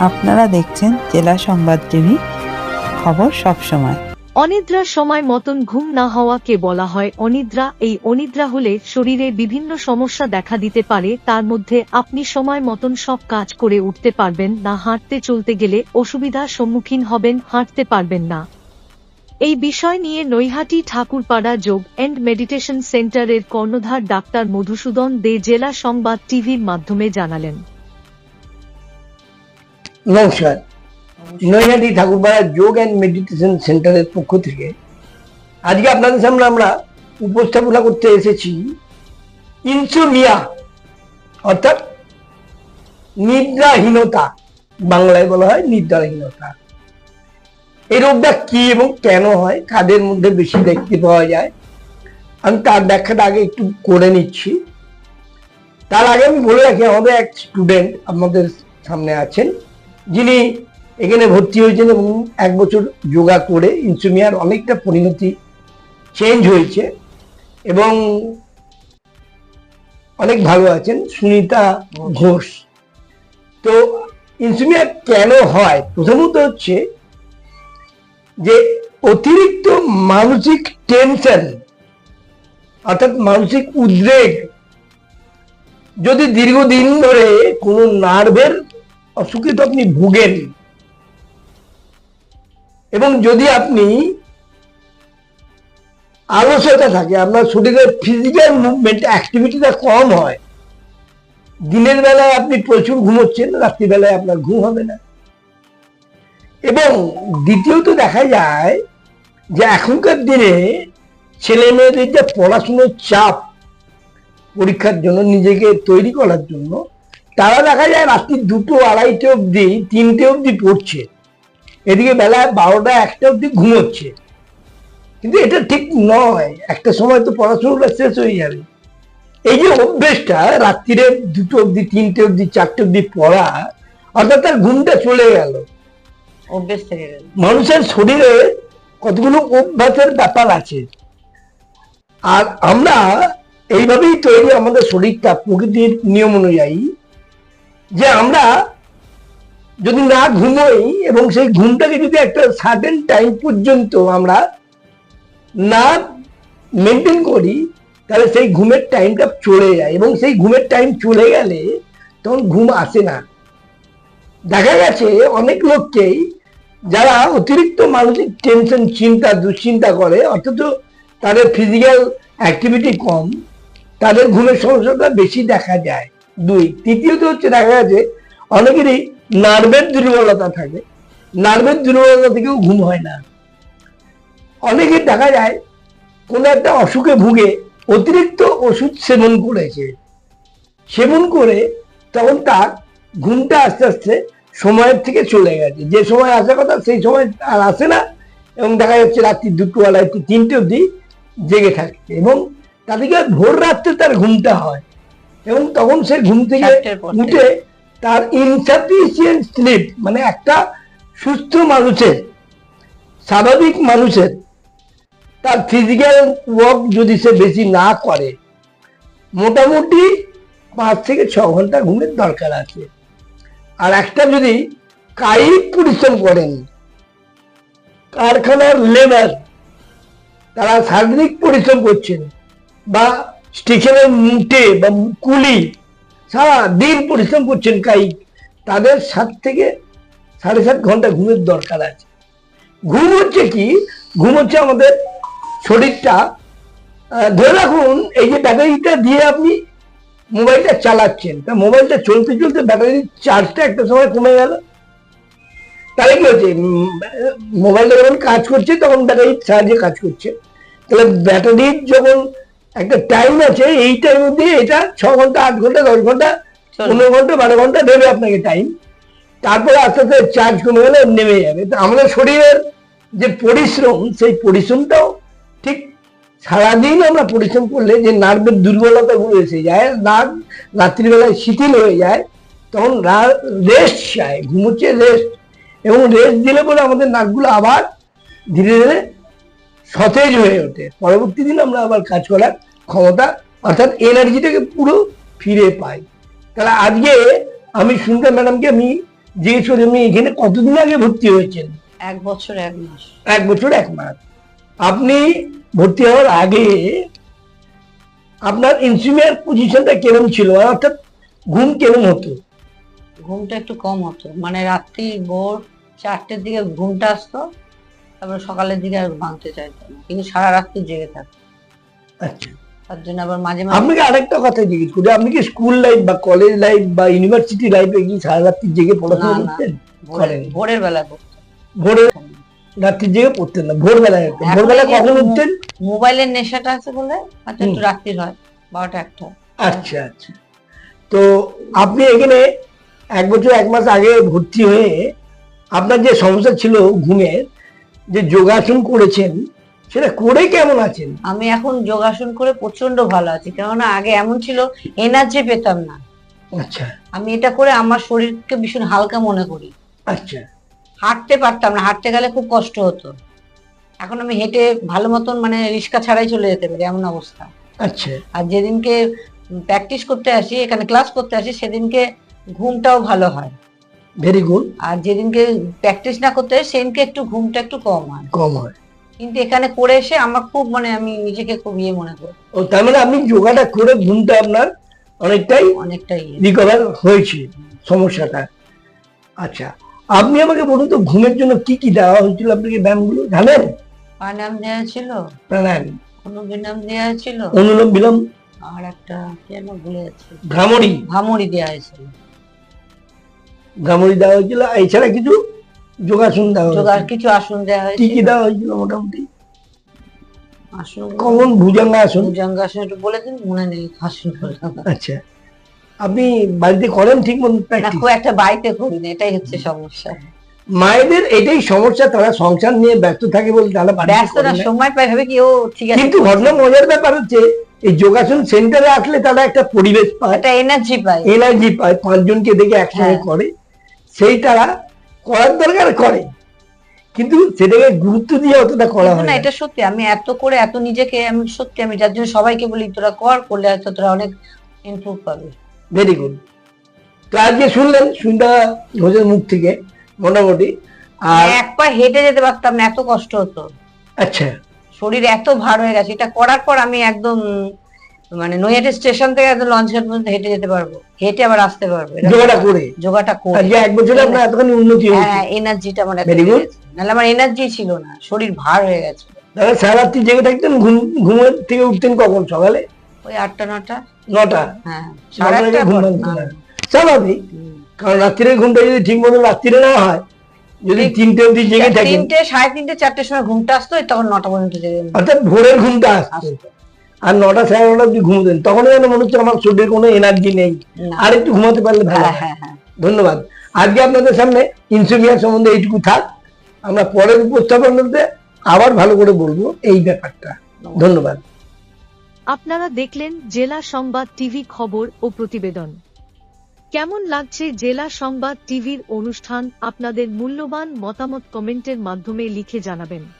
আপনারা দেখছেন জেলা সংবাদ টিভি, খবর সব সময়। অনিদ্রার সময় মতন ঘুম না হওয়াকে বলা হয় অনিদ্রা। এই অনিদ্রা হলে শরীরে বিভিন্ন সমস্যা দেখা দিতে পারে। তার মধ্যে আপনি সময় মতন সব কাজ করে উঠতে পারবেন না। হাঁটতে চলতে গেলে অসুবিধার সম্মুখীন হবেন, হাঁটতে পারবেন না। এই বিষয় নিয়ে নৈহাটি ঠাকুরপাড়া যোগ এন্ড মেডিটেশন সেন্টারের কর্ণধার ডাক্তার মধুসূদন দে জেলা সংবাদ টিভির মাধ্যমে জানালেন। নমস্কার নৈহাটি ঠাকুরপাড়া যোগ অ্যান্ড মেডিটেশন সেন্টারের পক্ষ থেকে আজকে আপনাদের সামনে আমরা উপস্থাপনা করতে এসেছি ইনসোমিয়া অর্থাৎ নিদ্রাহীনতা, বাংলায় বলা হয় নিদ্রাহীনতা। এই রোগটা কি এবং কেন হয়, কাদের মধ্যে বেশি দেখতে পাওয়া যায়? আমি তার ব্যাখ্যাটা আগে একটু করে নিচ্ছি। তার আগে আমি বলে রাখি, আমাদের এক স্টুডেন্ট আমাদের সামনে আছেন। যিনি এখানে ভর্তি হয়েছেন এবং এক বছর যোগা করে ইনসুমিয়ার অনেকটা পরিণতি চেঞ্জ হয়েছে এবং অনেক ভালো আছেন, সুনিতা ঘোষ। তো ইনসুমিয়া কেন হয়? প্রথমত হচ্ছে যে অতিরিক্ত মানসিক টেনশন অর্থাৎ মানসিক উদ্বেগ, যদি দীর্ঘদিন ধরে কোনো নার্ভের অসুখে তো আপনি ভুগেন। এবং যদি আপনি আলস্যতা থাকে, আপনার শরীরের ফিজিক্যাল মুভমেন্ট অ্যাক্টিভিটিটা কম হয়, দিনের বেলায় আপনি প্রচুর ঘুমোচ্ছেন, রাত্রিবেলায় আপনার ঘুম হবে না। এবং দ্বিতীয়ত দেখা যায় যে এখনকার দিনে ছেলে মেয়েদের যে পড়াশুনোর চাপ, পরীক্ষার জন্য নিজেকে তৈরি করার জন্য তারা দেখা যায় রাত্রি দুটো আড়াইটে অবধি তিনটে অবধি পড়ছে। এদিকে বেলা বারোটা একটা অবধি ঘুমোচ্ছে। কিন্তু এটা ঠিক নয়। একটা সময় তো পড়াশোনাটা শেষ হয়ে যাবে। এই যে অভ্যেসটা রাত্রিরে দুটো অবধি তিনটে অবধি চারটে অবধি পড়া অর্থাৎ তার ঘুমটা চলে গেল। অভ্যেস থেকে গেল। মানুষের শরীরে কতগুলো অভ্যাসের ব্যাপার আছে। আর আমরা এইভাবেই তৈরি আমাদের শরীরটা প্রকৃতির নিয়ম অনুযায়ী। যে আমরা যদি না ঘুমোই এবং সেই ঘুমটাকে যদি একটা সার্টেন টাইম পর্যন্ত আমরা না মেনটেন করি, তাহলে সেই ঘুমের টাইমটা চলে যায় এবং সেই ঘুমের টাইম চলে গেলে তখন ঘুম আসে না। দেখা গেছে অনেক লোককেই যারা অতিরিক্ত মানসিক টেনশন চিন্তা, দুশ্চিন্তা করে, অথচ তাদের ফিজিক্যাল অ্যাক্টিভিটি কম, তাদের ঘুমের সমস্যাটা বেশি দেখা যায়। দুই। তৃতীয়ত হচ্ছে দেখা গেছে অনেকেরই নার্ভের দুর্বলতা থাকে। নার্ভের দুর্বলতা থেকেও ঘুম হয় না। অনেকের দেখা যায় কোনো একটা অসুখে ভুগে অতিরিক্ত ওষুধ সেবন করেছে। সেবন করে তখন তার ঘুমটা আস্তে আস্তে সময়ের থেকে চলে গেছে। যে সময় আসার কথা সেই সময় আর আসে না এবং দেখা যাচ্ছে রাত্রি দুটো আড়াইটে তিনটে অবধি জেগে থাকে এবং তাদেরকে ভোর রাত্রে তার ঘুমটা হয়। এবং তখন সে ঘুম থেকে। উঠে তার ইনসাফিসিয়েন্ট স্লিপ মানে একটা সুস্থ মানুষের স্বাভাবিক মানুষের তার ফিজিক্যাল ওয়ার্ক যদি সে বেশি না করে মোটামুটি পাঁচ থেকে ছ ঘণ্টা ঘুমের দরকার আছে আর একটা যদি কায়িক পরিশ্রম করেন কারখানার লেবার তারা শারীরিক পরিশ্রম করছেন বা স্টেশনের মুটে বা কুলি সারা দিন পরিশ্রম করছেন কায়িক তাদের সাত থেকে সাড়ে সাত ঘণ্টা ঘুমের দরকার আছে। ঘুম হচ্ছে কি? ঘুম হচ্ছে আমাদের শরীরটা ধরে রাখুন, এই যে ব্যাটারিটা দিয়ে আপনি মোবাইলটা চালাচ্ছেন, তা মোবাইলটা চলতে চলতে ব্যাটারির চার্জটা একটা সময় কমে গেল। তাহলে কি হচ্ছে? মোবাইলটা যখন কাজ করছে, তখন ব্যাটারির সাহায্যে কাজ করছে। তাহলে ব্যাটারির যখন একটা টাইম আছে এই টাইম দিয়ে এটা ছ ঘণ্টা আট ঘণ্টা দশ ঘণ্টা পনেরো ঘণ্টা বারো ঘণ্টা দেবে আপনাকে টাইম তারপরে আস্তে আস্তে চার্জ কমে গেলে নেমে যাবে। তো আমাদের শরীরের যে পরিশ্রম সেই পরিশ্রমটাও ঠিক সারাদিন আমরা পরিশ্রম করলে যে নার্ভের দুর্বলতাগুলো এসে যায় নার্ভ রাত্রিবেলায় শিথিল হয়ে যায় তখন রেস্ট চায় ঘুমোচ্ছে রেস্ট এবং রেস্ট দিলে পরে আমাদের নার্ভগুলো আবার ধীরে ধীরে সতেজ হয়ে ওঠে। পরবর্তী দিন আমরা আবার কাজ করার ক্ষমতা অর্থাৎ এনার্জিটাকে পুরো ফিরে পাই তাহলে আজকে আমি শুনতাম ম্যাডামকে আমি জিজ্ঞেস করি আপনি এখানে কতদিন আগে ভর্তি হয়েছেন? এক বছর এক মাস। এক বছর এক মাস। আপনি ভর্তি হওয়ার আগে আপনার ইনসুমিয়ার পজিশনটা কেমন ছিল? অর্থাৎ ঘুম কেমন হতো? ঘুমটা একটু কম হতো। মানে রাত্রি ভোর চারটের দিকে ঘুমটা আসতো তারপরে সকালের দিকে আর ভাঙতে চাইতো না। কিন্তু সারা রাত্রি জেগে থাকতো। আচ্ছা। তার জন্য আবার মাঝে মাঝে আপনাকে আরেকটা কথা জিজ্ঞেস করি আপনি কি স্কুল লাইফ বা কলেজ লাইফ বা ইউনিভার্সিটি লাইফে কি সারা রাত্রি জেগে পড়াশোনা। করতেন? ভোরের বেলা ভোরে রাত্রি জেগে পড়তেন না ভোরবেলায় ভোরবেলা কখন উঠতেন? মোবাইলের নেশাটা আছে বলে হয়তো একটু রাত্রি হয় বারোটা একটা। আচ্ছা আচ্ছা। তো আপনি এখানে এক বছর এক মাস আগে ভর্তি হয়ে আপনার যে সমস্যা ছিল ঘুমের যে যোগাসন করেছেন সেটা করে কেমন আছেন? আমি এখন যোগাসন করে প্রচণ্ড ভালো আছি কেননা আগে এমন ছিল এনার্জি পেতাম না। আচ্ছা। আমি এটা করে আমার শরীরকে ভীষণ হালকা মনে করি। আচ্ছা। হাঁটতে পারতাম না হাঁটতে গেলে খুব কষ্ট হতো। এখন আমি হেঁটে ভালো মতন মানে রিক্সা ছাড়াই চলে যেতে পারি এমন অবস্থা। আচ্ছা। আর যেদিনকে প্র্যাকটিস করতে আসি এখানে ক্লাস করতে আসি সেদিনকে ঘুমটাও ভালো হয়। ভেরি গুড আর যেদিনকে প্র্যাকটিস না করতে হয় সেদিনকে একটু ঘুমটা একটু কম হয়। কম হয়। কিন্তু এখানে করে এসে আমার খুব মানে আমি নিজেকে খুব ইয়ে মনে করি। ও তার মানে আপনি যোগাটা করে ঘুমটা আপনার অনেকটাই অনেকটাই ইয়ে। রিকভার হয়েছে সমস্যাটা। আচ্ছা আপনি আমাকে বলুন তো ঘুমের জন্য কি কি দেওয়া হয়েছিল আপনাকে ব্যায়ামগুলো জানেন? প্রাণায়াম দেওয়া ছিল। প্রাণায়াম। অনুবিনাম দেওয়া ছিল। অনুলোম বিলোম আর একটা কেন ভুলে যাচ্ছি ভ্রামরি ভামড়ি দেওয়া হয়েছিল। ভ্রামরি দেওয়া হয়েছিল এছাড়া কিছু? যোগাসন দেওয়া যোগার কিছু আসন দেওয়া কি কি দেওয়া হয়েছিল মোটামুটি। আসন কমন ভুজঙ্গাসন। ভুজঙ্গাসন একটু বলে দিন মনে নেই আসন আচ্ছা। আপনি বাড়িতে করেন ঠিক মতো প্র্যাকটিস খুব একটা বাড়িতে করি না এটাই হচ্ছে সমস্যা। মায়েদের এটাই সমস্যা তারা সংসার নিয়ে ব্যস্ত থাকে বলে তারা ব্যস্ত না না। সময় পায় ভাবে কি ও ঠিক আছে। কিন্তু ঘটনা মজার ব্যাপার হচ্ছে এই যোগাসন সেন্টারে আসলে তারা একটা পরিবেশ পায়। একটা এনার্জি পায়। এনার্জি পায় পাঁচজনকে দেখে একসঙ্গে হ্যাঁ। করে। সেই তারা করার দরকার করে কিন্তু সেটাকে গুরুত্ব দিয়ে অতটা করা হয় না এটা সত্যি আমি এত করে এত নিজেকে আমি সত্যি আমি যার জন্য সবাইকে বলি তোরা কর করলে হয়তো তোরা অনেক ইমপ্রুভ পাবে। ভেরি গুড তো আজকে শুনলেন সুন্দর ঘোষের মুখ থেকে মোটামুটি আর এক পা হেঁটে যেতে পারতাম না এত কষ্ট হতো। আচ্ছা। শরীর এত ভার হয়ে গেছে এটা করার পর আমি একদম মানে নৈহাটি স্টেশন থেকে একদম লঞ্চ ঘাট পর্যন্ত হেঁটে যেতে পারব। হেঁটে আবার আসতে পারব। যোগাটা করে? যোগাটা করে। এক বছরে আপনার এতখানি উন্নতি হয়েছে। হ্যাঁ এনার্জিটা আমার. নাহলে আমার এনার্জি ছিল না শরীর ভার হয়ে গেছে। দাদা সারা রাত্রি জেগে থাকতেন ঘুম ঘুমের থেকে উঠতেন কখন? সকালে? ওই আটটা নটা। নটা? হ্যাঁ সাড়ে ঘুম। স্বাভাবিক কারণ রাত্রির ঘুমটা যদি ঠিক মতো রাত্রিরে না হয় যদি তিনটে অবধি জেগে থাকেন তিনটে সাড়ে তিনটে চারটের সময় ঘুমটা আসতো তখন নটা পর্যন্ত জেগে অর্থাৎ ভোরের ঘুমটা আসতো। আর নটা সাড়ে নটা অব্দি ঘুমতেন। তখন যেন মনে হচ্ছে আমার শরীরে কোনো এনার্জি নেই। আর একটু ঘুমাতে পারলে ভালো। হ্যাঁ হ্যাঁ হ্যাঁ। ধন্যবাদ। আজকে আপনাদের সামনে ইনসুমিয়া সম্বন্ধে এইটুকু থাক। আমরা পরের উপস্থাপনাতে আবার ভালো করে বলব এই ব্যাপারটা। ধন্যবাদ। আপনারা দেখলেন জেলা সংবাদ টিভি খবর ও প্রতিবেদন। কেমন লাগছে জেলা সংবাদ টিভির অনুষ্ঠান আপনাদের মূল্যবান মতামত কমেন্টের মাধ্যমে লিখে জানাবেন।